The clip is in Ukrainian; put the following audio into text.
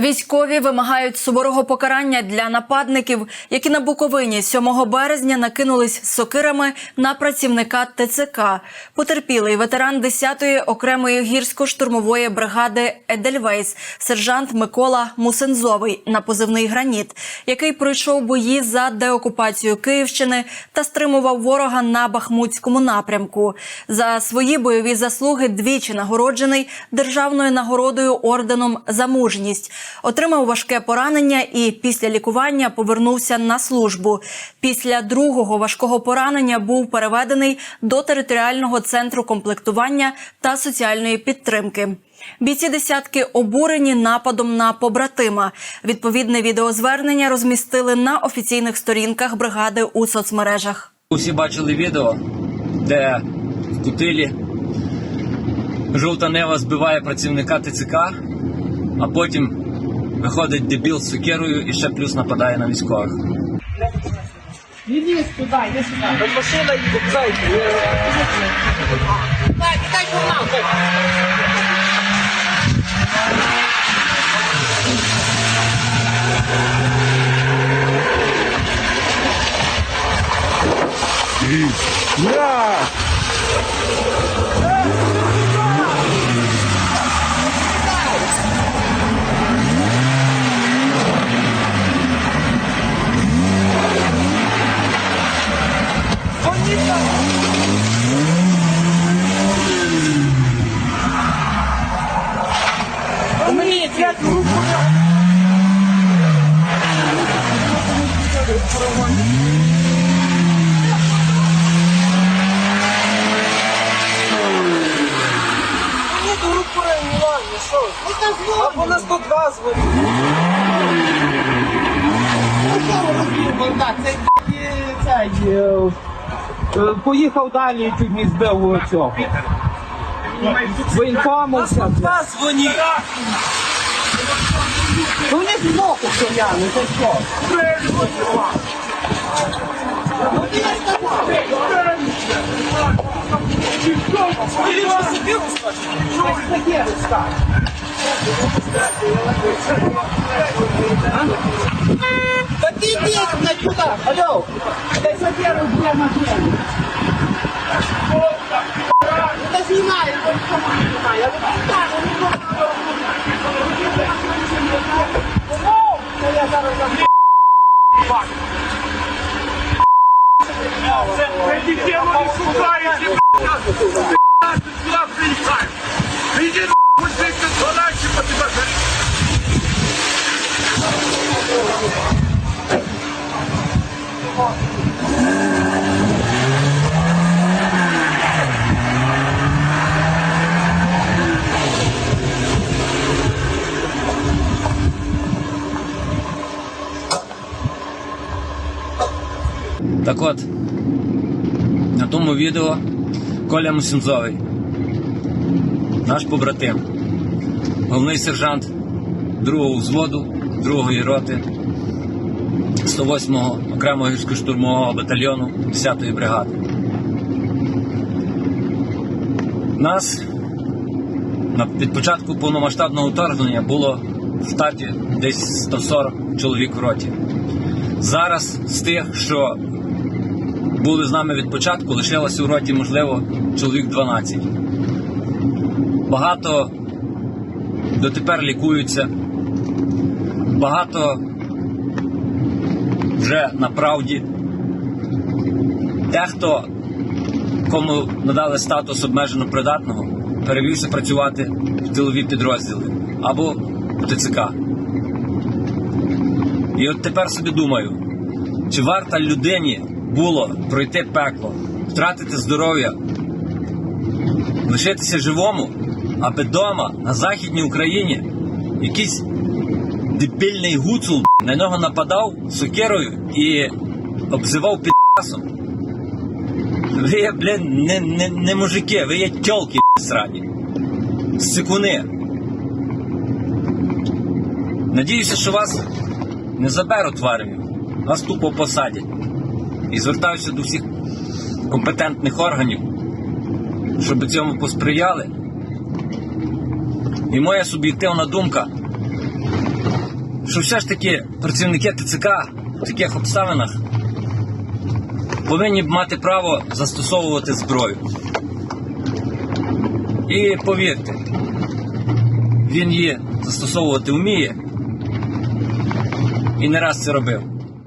Військові вимагають суворого покарання для нападників, які на Буковині 7 березня накинулись сокирами на працівника ТЦК. Потерпілий ветеран 10-ї окремої гірсько-штурмової бригади Едельвейс, сержант Микола Мусензовий на позивний граніт, який пройшов бої за деокупацію Київщини та стримував ворога на Бахмутському напрямку. За свої бойові заслуги двічі нагороджений державною нагородою орденом за мужність. Отримав важке поранення і після лікування повернувся на службу. Після другого важкого поранення був переведений до територіального центру комплектування та соціальної підтримки. Бійці десятки обурені нападом на побратима. Відповідне відеозвернення розмістили на офіційних сторінках бригади у соцмережах. Усі бачили відео, де в Кутилі жовта нева збиває працівника ТЦК, а потім виходить дебіл з сокирою і ще плюс нападає на військових. Иди сюда, иди сюда. Там машина едет, зайди. Дай, дай журнал. Умрите. Або на 102 звонить. Цей е, е, поїхав далі чуть не збив цього. На дзвоніть. Ну не збоку стояли, це що? Да ты иди, блядь, куда? Алло! Дай соперу, блядь, на хрен! Да снимай, я только сама снимаю. Я вот я зараз там... Фак! Це дитину не шукаєте, так вот, на тому відео Коля Мусінзовий, наш побратим, головний сержант другого взводу, другої роти 108-го окремого гірсько-штурмового батальйону 10-ї бригади. Нас на початку повномасштабного вторгнення було в штаті десь 140 чоловік в роті. Зараз з тих, що були з нами від початку, лишилося у роті, можливо, чоловік 12. Багато дотепер лікуються, багато вже на правді. Дехто, кому надали статус обмежено придатного, перевівся працювати в тилові підрозділи або в ТЦК. І от тепер собі думаю, чи варто людині було пройти пекло, втратити здоров'я, лишитися живому, аби дома на Західній Україні якийсь дебільний гуцул на нього нападав сокирою і обзивав підасом. Ви є, блін, не, не, не мужики, ви є тьолки срані. Сикуни. Надіюся, що вас не заберуть в армію, вас тупо посадять. І звертаюся до всіх компетентних органів, щоб цьому посприяли. І моя суб'єктивна думка, що все ж таки працівники ТЦК в таких обставинах повинні б мати право застосовувати зброю. І повірте, він її застосовувати вміє і не раз це робив.